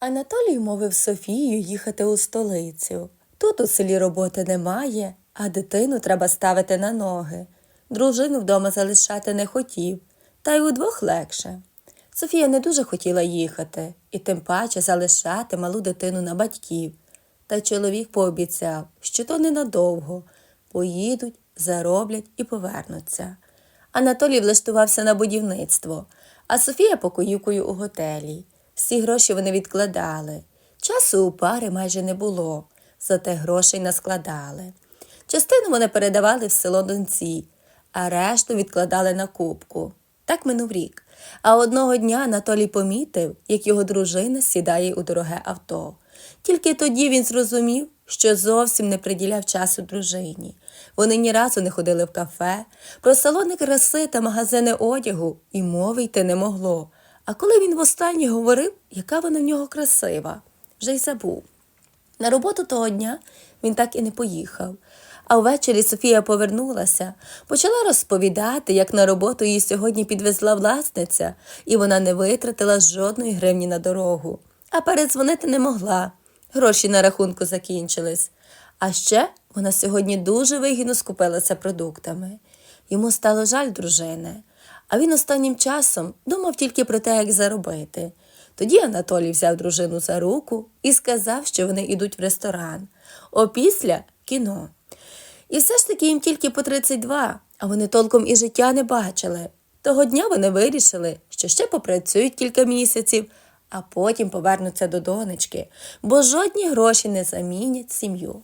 Анатолій мовив Софію їхати у столицю. Тут у селі роботи немає, а дитину треба ставити на ноги. Дружину вдома залишати не хотів, та й удвох легше. Софія не дуже хотіла їхати і тим паче залишати малу дитину на батьків. Та чоловік пообіцяв, що то ненадовго. Поїдуть, зароблять і повернуться. Анатолій влаштувався на будівництво, а Софія покоюкою у готелі. Всі гроші вони відкладали. Часу у пари майже не було, зате грошей наскладали. Частину вони передавали в село доньці, а решту відкладали на кубку. Так минув рік. А одного дня Анатолій помітив, як його дружина сідає у дороге авто. Тільки тоді він зрозумів, що зовсім не приділяв часу дружині. Вони ні разу не ходили в кафе, про салони краси та магазини одягу і мови йти не могло. А коли він востаннє говорив, яка вона в нього красива, вже й забув. На роботу того дня він так і не поїхав. А ввечері Софія повернулася, почала розповідати, як на роботу її сьогодні підвезла власниця, і вона не витратила жодної гривні на дорогу. А передзвонити не могла. Гроші на рахунку закінчились. А ще вона сьогодні дуже вигідно скупилася продуктами. Йому стало жаль дружини, а він останнім часом думав тільки про те, як заробити. Тоді Анатолій взяв дружину за руку і сказав, що вони йдуть в ресторан, опісля кіно. І все ж таки їм тільки по 32, а вони толком і життя не бачили. Того дня вони вирішили, що ще попрацюють кілька місяців, а потім повернуться до донечки, бо жодні гроші не замінять сім'ю.